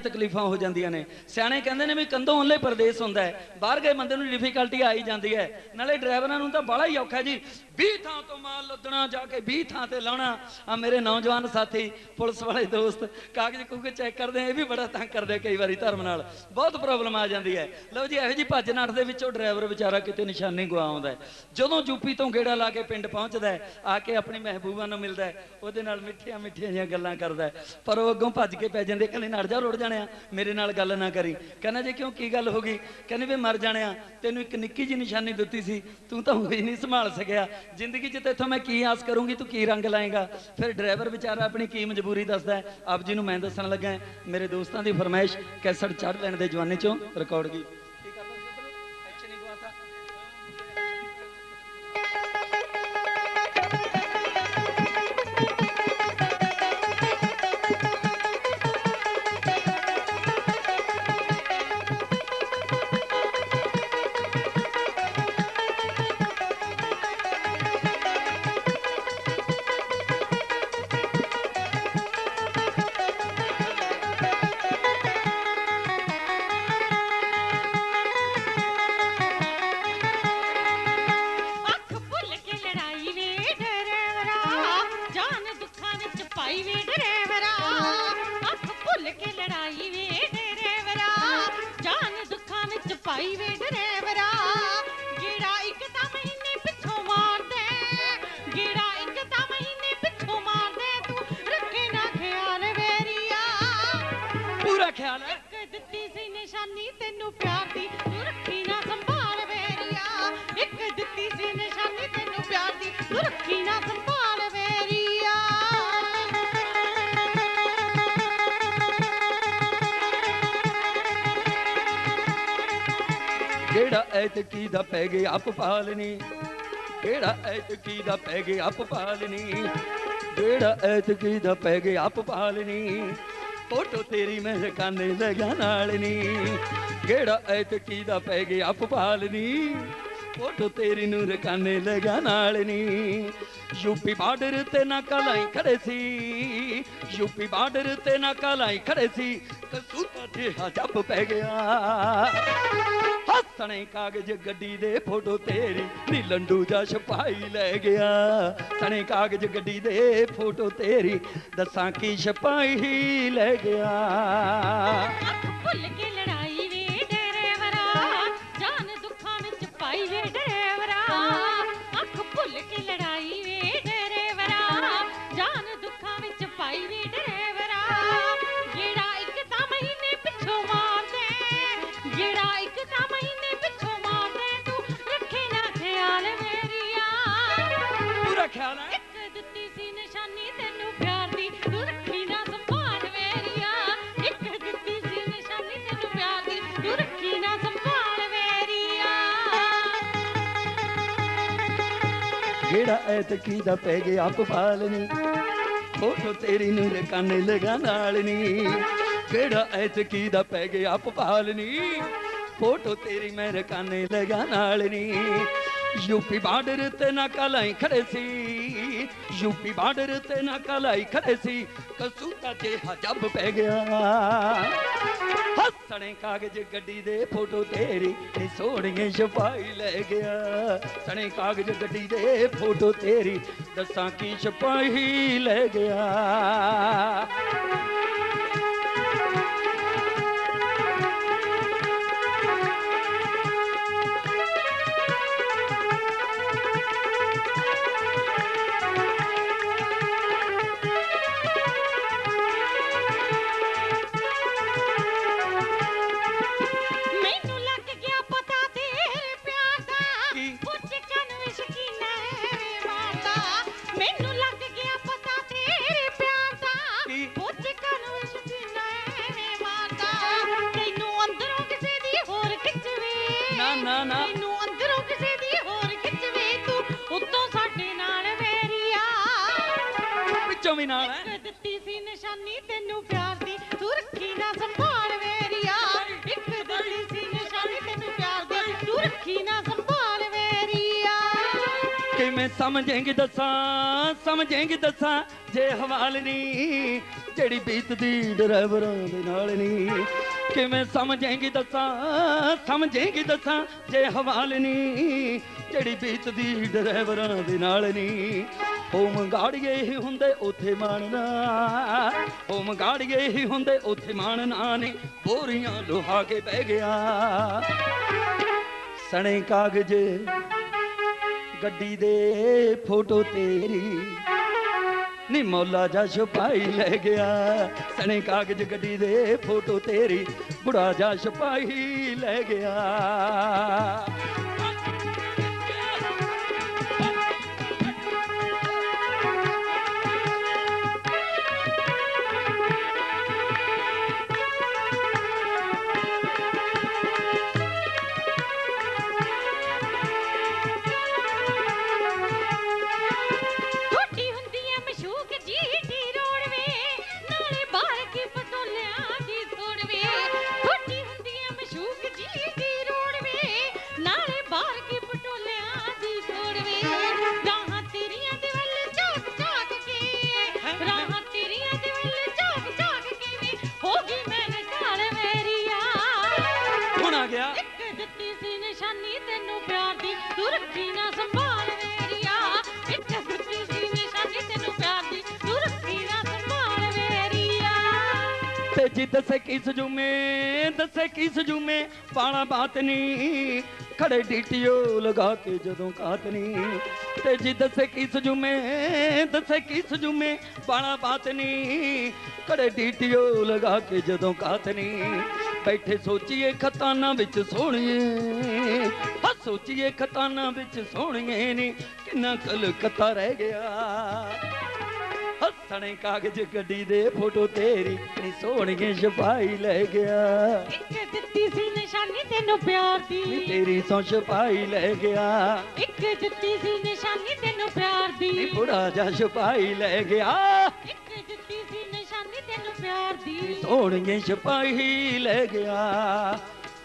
ਤਕਲੀਫਾਂ ਹੋ ਜਾਂਦੀਆਂ ਨੇ। ਸਿਆਣੇ ਕਹਿੰਦੇ ਨੇ ਵੀ ਕੰਧੋਂ ਹੱਲੇ ਪਰਦੇਸ ਹੁੰਦਾ ਹੈ। ਬਾਹਰ ਗਏ ਬੰਦੇ ਨੂੰ ਡਿਫਿਕਲਟੀ ਆਈ ਜਾਂਦੀ ਹੈ। ਨਾਲੇ ਡਰਾਈਵਰਾਂ ਨੂੰ ਤਾਂ ਬੜਾ ਹੀ ਔਖਾ ਜੀ। 20 ਥਾਂ ਤੋਂ ਮਾਲ ਲੱਦਣਾ, ਜਾ ਕੇ 20 ਥਾਂ ਤੇ ਲਾਉਣਾ। ਆ ਮੇਰੇ ਨੌਜਵਾਨ ਸਾਥੀ, ਪੁਲਿਸ ਵਾਲੇ ਦੋਸਤ, ਕਾਗਜ਼ ਕੁਗਜ਼ ਚੈੱਕ ਕਰਦੇ ਇਹ ਵੀ ਬੜਾ ਤੰਗ ਕਰਦੇ ਕਈ ਵਾਰੀ ਧਰਮ ਨਾਲ। ਬਹੁਤ ਪ੍ਰੋਬਲਮ ਆ ਜਾਂਦੀ ਹੈ। ਲਓ ਜੀ, ਇਹੋ ਜੀ ਭੱਜ ਨੱਠ ਦੇ ਵਿੱਚੋਂ ਡਰਾਈਵਰ ਵਿਚਾਰਾ ਕਿਤੇ ਨਿਸ਼ਾਨੀ ਗਵਾ ਆਉਂਦਾ ਜਦੋਂ ਯੂਪੀ ਤੋਂ ਗੇੜਾ ਲਾ ਕੇ ਪਿੰਡ ਪਹੁੰਚਦਾ ਆ ਕੇ ਆਪਣੀ ਮਹਿਬੂਬਾ ਨੂੰ ਮਿਲਦਾ ਉਹਦੇ ਨਾਲ ਮਿੱਠੀਆਂ ਮਿੱਠੀਆਂ ਜਿਹੀਆਂ ਗੱਲਾਂ ਕਰਦਾ ਪਰ ਉਹ ਅੱਗੋਂ ਭੱਜ ਕੇ ਪੈ ਜਾਂਦੇ, ਕਹਿੰਦੇ ਨੜ ਜਾ, ਰੁੜ ਜਾਣਿਆ, ਮੇਰੇ ਨਾਲ ਗੱਲ ਨਾ ਕਰੀ। ਕਹਿੰਦਾ, ਜੇ ਕਿਉਂ ਕੀ ਗੱਲ ਹੋ ਗਈ? ਕਹਿੰਦੇ, ਵੀ ਮਰ ਜਾਣਿਆ। ਤੈਨੂੰ ਇੱਕ ਨਿੱਕੀ ਜਿਹੀ ਨਿਸ਼ਾਨੀ ਦਿੱਤੀ ਸੀ। ਤੂੰ ਤਾਂ ਹੋਈ ਨਹੀਂ ਸੰਭਾਲ ਸਕਿਆ। ਜ਼ਿੰਦਗੀ 'ਚ ਤੇਥੋਂ ਮੈਂ ਕੀ ਆਸ ਕਰੂੰਗੀ, ਤੂੰ ਕੀ ਰੰਗ ਲਾਏਗਾ? ਫਿਰ ਡਰਾਈਵਰ ਵਿਚਾਰਾ ਆਪਣੀ ਕੀ ਮਜਬੂਰੀ ਦੱਸਦਾ ਆਪ ਜੀ ਨੂੰ ਮੈਂ ਦੱਸਣ ਲੱਗਾ ਮੇਰੇ ਦੋਸਤਾਂ ਦੀ ਫਰਮਾਇਸ਼ ਕੈਸਟ ਚੜ ਲੈਣ ਦੇ ਜਵਾਨੇ 'ਚੋਂ ਰਿਕਾਰਡ ਗਈ। ਵਿੱਚ ਵੇ ਡਰੇਵਰਾ ਅੱਖ ਭੁੱਲ ਕੇ ਲੜਾਈ ਵੇ ਡਰੇਵਰਾ ਜਾਨ ਦੁੱਖਾਂ ਵਿੱਚ ਪਾਈ ਵੇ ਡਰੇਵਰਾ ਗੇੜਾ ਇੱਕ ਤਾਂ ਮਹੀਨੇ ਪਿੱਛੋਂ ਮਾਰਦੇ ਗੇੜਾ ਇੱਕ ਤਾਂ ਮਹੀਨੇ ਪਿੱਛੋਂ ਮਾਰਦੇ ਤੂੰ ਰੱਖੇ ਨਾ ਖਿਆਲ ਵੇਰੀਆ। ਪੂਰਾ ਖਿਆਲ ਹੈ। ਕਿਹੜਾ ਐਤਕੀ ਦਾ ਪੈ ਗਏ ਆਪ ਪਾਲਨੀ ਕਿਹੜਾ ਐਤਕੀ ਦਾ ਪੈ ਗਏ ਆਪ ਪਾਲਨੀ ਕਿਹੜਾ ਐਤਕੀ ਦਾ ਪੈ ਗਏ ਆਪ ਪਾਲਨੀ ਫੋਟੋ ਤੇਰੀ ਮੈਂ ਰਕਾਨੇ ਲਗਾ ਨਾਲਨੀ। ਕਿਹੜਾ ਐਤਕੀ ਦਾ ਪੈ ਗਏ ਆਪ ਪਾਲਨੀ ਫੋਟੋ ਤੇਰੀ ਨੂੰ ਰਕਾਨੇ ਲਗਾ ਨਾਲਨੀ ਯੂਪੀ ਬਾਰਡਰ ਤੇ ਨਾ ਕਲਾਈ ਖੜੇ ਸੀ। ਯੂਪੀ ਬਾਰਡਰ ਤੇ ਨਾ ਕਲਾਈ ਖੜੇ ਸੀ। ਕਸੂਤਾ ਤੇ ਜੱਬ ਪੈ ਗਿਆ। ਹੱਸਣੇ ਕਾਗਜ਼ ਗੱਡੀ ਦੇ ਫੋਟੋ ਤੇਰੀ ਨੀ ਲੰਡੂ ਜਾ ਛਪਾਈ ਲੈ ਗਿਆ। ਸਣੇ ਕਾਗਜ਼ ਗੱਡੀ ਦੇ ਫੋਟੋ ਤੇਰੀ ਦੱਸਾਂ ਕੀ ਛਪਾਈ ਲੈ ਗਿਆ। ਜਿਹੜਾ ਐਤਕੀ ਦਾ ਪੈ ਗਿਆ ਆਪ ਪਾਲਨੀ ਫੋਟੋ ਤੇਰੀ ਨੂੰ ਰਕਾਨੇ ਲਗਾ ਨਾਲਨੀ ਕਿਹੜਾ ਐਤਕੀ ਦਾ ਪੈ ਗਿਆ ਆਪ ਫੋਟੋ ਤੇਰੀ ਮੈਂ ਰਕਾਨੇ ਲਗਾ ਨਾਲਨੀ ਯੂਪੀ ਬਾਰਡਰ ਤੇ ਨਾ ਕਲਾਈ ਖੜੇ ਸੀ, ਯੂਪੀ ਬਾਰਡਰ ਤੇ ਨਾ ਕਲਾਈ ਖੜੇ ਸੀ, ਕਸੂਤਾ ਤੇ ਹਜਬ ਪੈ ਗਿਆ। ਹੱਸਣੇ ਕਾਗਜ਼ ਗੱਡੀ ਦੇ ਫੋਟੋ ਤੇਰੀ ਨੀ ਸੋਹਣੀਏ ਛਪਾਈ ਲੈ ਗਿਆ। ਸਣੇ ਕਾਗਜ਼ ਗੱਡੀ ਦੇ ਫੋਟੋ ਤੇਰੀ, ਦੱਸਾਂ ਕੀ ਛਪਾਈ ਲੈ ਗਿਆ। ਨਾ, ਨਾ, ਨਾ। ਤੈਨੂੰ ਅੰਦਰੋਂ ਕਿਸੇ ਦੀ ਹੋਰ ਖਿੱਚਵੇ ਤੂੰ। ਉੱਤੋਂ ਸਾਡੇ ਨਾਲ ਵੇਰੀਆ ਵਿੱਚੋਂ ਵੀ ਨਾਲ ਹੈ। ਦਿੱਤੀ ਸੀ ਨਿਸ਼ਾਨੀ ਤੈਨੂੰ ਪਿਆਰ ਦੀ। ਤੂੰ ਰੱਖੀ ਨਾ ਸੰਭਾਲ ਵੇਰੀਆ ਇੱਕ ਦਿੱਤੀ ਸੀ ਨਿਸ਼ਾਨੀ ਤੈਨੂੰ ਪਿਆਰ ਦੀ। ਤੂੰ ਰੱਖੀ ਨਾ ਸੰਭਾਲ ਵੇਰੀਆ ਕਿਵੇਂ ਸਮਝੇਂਗੀ ਦੱਸਾਂ ਸਮਝੇਂਗੀ ਦੱਸਾਂ ਜੇ ਹਵਾਲ ਨਹੀਂ ਜਿਹੜੀ ਬੀਤਦੀ ਡਰਾਈਵਰਾਂ ਦੇ ਨਾਲ ਨਹੀਂ ਕਿਵੇਂ ਸਮਝੇਂਗੀ ਦੱਸਾਂ ਸਮਝੇਂਗੀ ਦੱਸਾਂ, ਜੇ ਹਵਾਲ ਨਹੀਂ ਜਿਹੜੀ ਬੀਤਦੀ ਡਰਾਈਵਰਾਂ ਦੇ ਨਾਲ ਨਹੀਂ ਉਹ ਮੰਗਾੜੀਏ ਹੀ ਹੁੰਦੇ, ਉਥੇ ਮਾਣਨਾ। ਉਹ ਮੰਗਾੜੀਏ ਹੀ ਹੁੰਦੇ, ਉਥੇ ਮਾਣਨਾ ਨੇ। ਬੋਰੀਆਂ ਲੋਹਾ ਕੇ ਬਹਿ ਗਿਆ। ਸਣੇ ਕਾਗਜ਼, ਗੱਡੀ ਦੇ ਫੋਟੋ ਤੇਰੀ। ਨੀ ਮੌਲਾ ਜਾ ਛਪਾਈ ਲੈ ਗਿਆ। ਸਣੇ ਕਾਗਜ਼ ਗੱਡੀ ਦੇ ਫੋਟੋ ਤੇਰੀ, ਬੁੜਾ ਜਾ ਛਪਾਈ ਲੈ ਗਿਆ। ਹੁੰਦੀ ਐ ਤੇ ਜੀ ਦੱਸੇ ਕਿਸ ਜੁਮੇ ਦੱਸੇ ਕਿਸ ਜੁਮੇ, ਪਾਣਾ ਬਾਤ ਨਹੀਂ ਖੜੇ ਡੀਟੀਓ ਲਗਾ ਕੇ ਜਦੋਂ ਕਾਤਨੀ ਨਹੀਂ ਤੇ ਜੀ ਦੱਸੇ ਕਿਸ ਜੁਮੇ ਦੱਸੇ ਕਿਸ ਜੁਮੇ, ਪਾਣਾ ਬਾਤ ਨਹੀਂ ਖੜੇ ਡੀਟੀਓ ਲਗਾ ਕੇ ਜਦੋਂ ਕਾਤਨੀ ਬੈਠੇ ਸੋਚੀਏ ਖਤਾਨਾਂ ਵਿੱਚ ਸੋਹਣੀਏ। ਹਾ ਸੋਚੀਏ ਖਤਾਨਾਂ ਵਿੱਚ ਸੋਹਣੀਏ ਨੀ। ਕਿੰਨਾ ਕਲਕੱਤਾ ਰਹਿ ਗਿਆ। ਹੱਸਣੇ ਕਾਗਜ਼ ਗੱਡੀ ਦੇ ਫੋਟੋ ਤੇਰੀ ਨੀ ਸੋਹਣੀਏ ਛਪਾਈ ਲੈ ਗਿਆ। ਇੱਕ ਦਿੱਤੀ ਸੀ ਨਿਸ਼ਾਨੀ ਤੈਨੂੰ ਪਿਆਰ ਨੀ ਦੀ ਤੇਰੀ ਸੌ ਛਪਾਈ ਲੈ ਗਿਆ। ਇੱਕ ਦਿੱਤੀ ਸੀ ਨਿਸ਼ਾਨੀ ਤੈਨੂੰ ਪਿਆਰ ਨੀ ਦੀ ਬੁੜਾ ਜਾ ਛਪਾਈ ਲੈ ਗਿਆ। ਇੱਕ ਦਿੱਤੀ ਸੀ ਨਿਸ਼ਾਨੀ ਤੈਨੂੰ ਪਿਆਰ ਦੀ। ਸੋਹਣੀਏ ਛਪਾਈ ਲੈ ਗਿਆ।